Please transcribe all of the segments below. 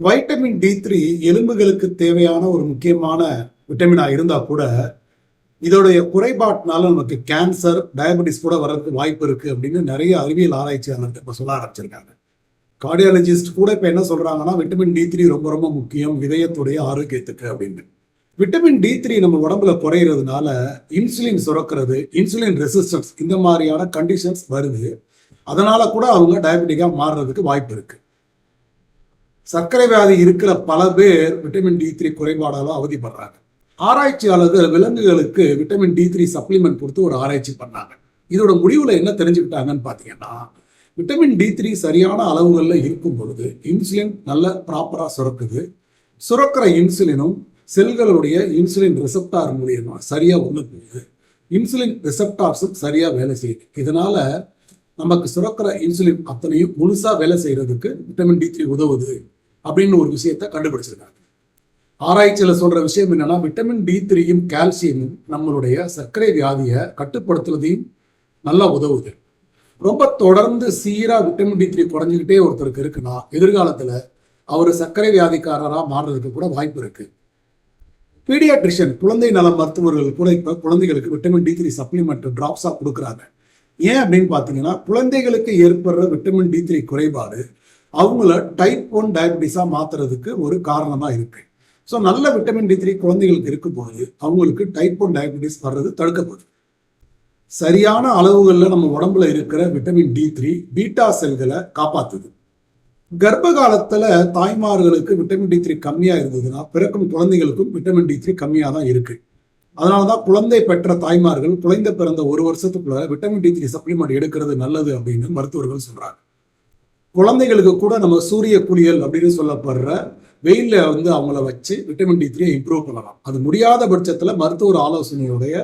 Vitamin D three எலும்புகளுக்கு தேவையான ஒரு முக்கியமான விட்டமினா இருந்தா கூட இதோடைய குறைபாட்டினால நமக்கு கேன்சர் டயபெட்டிஸ் கூட வர்றதுக்கு வாய்ப்பு இருக்கு அப்படின்னு நிறைய அறிவியல் ஆராய்ச்சியாளர்கள் இப்போ சொல்ல ஆரம்பிச்சிருக்காங்க. கார்டியாலஜிஸ்ட் கூட இப்போ என்ன சொல்றாங்கன்னா விட்டமின் டி த்ரீ ரொம்ப ரொம்ப முக்கியம் இதயத்துடைய ஆரோக்கியத்துக்கு அப்படின்னு. விட்டமின் டி த்ரீ நம்ம உடம்புல குறையிறதுனால இன்சுலின் சுரக்கிறது இன்சுலின் ரெசிஸ்டன்ஸ் இந்த மாதிரியான கண்டிஷன்ஸ் வருது. அதனால கூட அவங்க டயபெட்டிக்காக மாறுறதுக்கு வாய்ப்பு இருக்கு. சர்க்கரை வியாதி இருக்கிற பல பேர் விட்டமின் டி த்ரீ குறைபாடாலும் அவதிப்படுறாங்க. ஆராய்ச்சியாளர்கள் விலங்குகளுக்கு விட்டமின் டி த்ரீ சப்ளிமெண்ட் கொடுத்து ஒரு ஆராய்ச்சி பண்ணாங்க. இதோட முடிவில் என்ன தெரிஞ்சுக்கிட்டாங்கன்னு பார்த்தீங்கன்னா விட்டமின் டி த்ரீ சரியான அளவுகளில் இருக்கும் பொழுது இன்சுலின் நல்ல ப்ராப்பராக சுரக்குது. சுரக்கிற இன்சுலினும் செல்களுடைய இன்சுலின் ரிசப்டார் மூலியமாக சரியாக ஒன்று போகுது இன்சுலின் ரிசப்டார்ஸும் சரியாக வேலை செய்யுது. இதனால நமக்கு சுரக்கிற இன்சுலின் அத்தனையும் முழுசாக வேலை செய்கிறதுக்கு விட்டமின் டி த்ரீ உதவுது அப்படின்னு ஒரு விஷயத்தை கண்டுபிடிச்சிருக்காங்க. ஆராய்ச்சியில் சொல்கிற விஷயம் என்னென்னா விட்டமின் டி த்ரீயும் கால்சியமும் நம்மளுடைய சர்க்கரை வியாதியை கட்டுப்படுத்துறதையும் நல்லா உதவுது. ரொம்ப தொடர்ந்து சீராக விட்டமின் டி த்ரீ குறைஞ்சிக்கிட்டே ஒருத்தருக்கு இருக்குன்னா எதிர்காலத்தில் அவர் சர்க்கரை வியாதிக்காரராக மாறுறதுக்கு கூட வாய்ப்பு இருக்குது பீடியாட்ரிஷியன் குழந்தை நல மருத்துவர்கள் கூட இப்போ குழந்தைகளுக்கு விட்டமின் டி த்ரீ சப்ளிமெண்ட் ட்ராப்ஸாக கொடுக்குறாங்க. ஏன் அப்படின்னு பார்த்தீங்கன்னா குழந்தைகளுக்கு ஏற்படுற விட்டமின் டி த்ரீ குறைபாடு அவங்கள டைப் ஒன் டயபிட்டிஸாக மாத்துறதுக்கு ஒரு காரணமாக இருக்கு. ஸோ நல்ல விட்டமின் டி த்ரீ குழந்தைகளுக்கு இருக்கும்போது அவங்களுக்கு டைப் ஒன் டயபிட்டிஸ் வர்றது தடுக்கப்படுது சரியான அளவுகளில் நம்ம உடம்புல இருக்கிற விட்டமின் டி த்ரீ பீட்டா செல்களை காப்பாத்துது. கர்ப்ப காலத்தில் தாய்மார்களுக்கு விட்டமின் டி த்ரீ கம்மியாக இருந்ததுன்னா பிறக்கும் குழந்தைகளுக்கும் விட்டமின் டி த்ரீ கம்மியாக தான் இருக்குது அதனால தான் குழந்தை பெற்ற தாய்மார்கள் குழந்தை பிறந்த ஒரு வருஷத்துக்குள்ள விட்டமின் டி த்ரீ சப்ளிமெண்ட் எடுக்கிறது நல்லது அப்படின்னு மருத்துவர்கள் சொல்றாங்க. குழந்தைகளுக்கு கூட நம்ம சூரிய குளியல் அப்படின்னு சொல்லப்படுற வெயிலில் வந்து அவங்கள வச்சு விட்டமின் டி த்ரீ இம்ப்ரூவ் பண்ணலாம். அது முடியாத பட்சத்தில் மருத்துவர் ஆலோசனையுடைய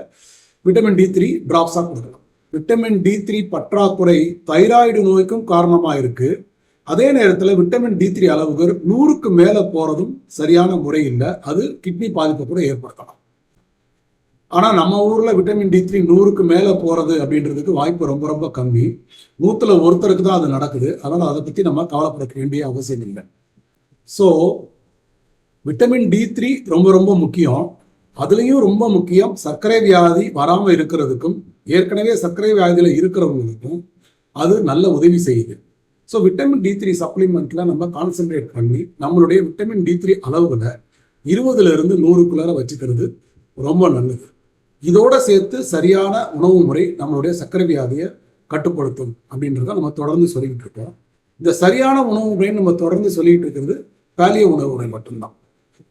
விட்டமின் டி த்ரீ ட்ராப்ஸாக கொடுக்கலாம். விட்டமின் டி த்ரீ பற்றாக்குறை தைராய்டு நோய்க்கும் காரணமாக இருக்கு. அதே நேரத்தில் விட்டமின் டி த்ரீ அளவுகள் நூறுக்கு மேலே போகிறதும் சரியான முறை இல்லை. அது கிட்னி பாதிப்பை கூட ஏற்படுத்தலாம். ஆனால் நம்ம ஊரில் விட்டமின் டி த்ரீ நூறுக்கு மேலே போகிறது அப்படின்றதுக்கு வாய்ப்பு ரொம்ப ரொம்ப கம்மி. நூற்றுல ஒருத்தருக்கு தான் அது நடக்குது. அதனால் அதை பற்றி நம்ம கவலைப்பட வேண்டிய அவசியம் இல்லை. ஸோ விட்டமின் டி த்ரீ ரொம்ப ரொம்ப முக்கியம். அதுலேயும் ரொம்ப முக்கியம் சர்க்கரை வியாதி வராமல் இருக்கிறதுக்கும் ஏற்கனவே சர்க்கரை வியாதியில் இருக்கிறவங்களுக்கும் அது நல்ல உதவி செய்யுது. ஸோ விட்டமின் டி த்ரீ சப்ளிமெண்ட்ல நம்ம கான்சென்ட்ரேட் பண்ணி நம்மளுடைய விட்டமின் டி த்ரீ அளவுகளை இருபதுல இருந்து நூறுக்குள்ளார வச்சுக்கிறது ரொம்ப நல்லது. இதோட சேர்த்து சரியான உணவு முறை நம்மளுடைய சர்க்கரை வியாதியை கட்டுப்படுத்தும் அப்படின்றத நம்ம தொடர்ந்து சொல்லிக்கிட்டு இருக்கோம். இந்த சரியான உணவு முறைன்னு நம்ம தொடர்ந்து சொல்லிக்கிட்டு இருக்கிறது பாலிய உணவு முறை மட்டும்தான்.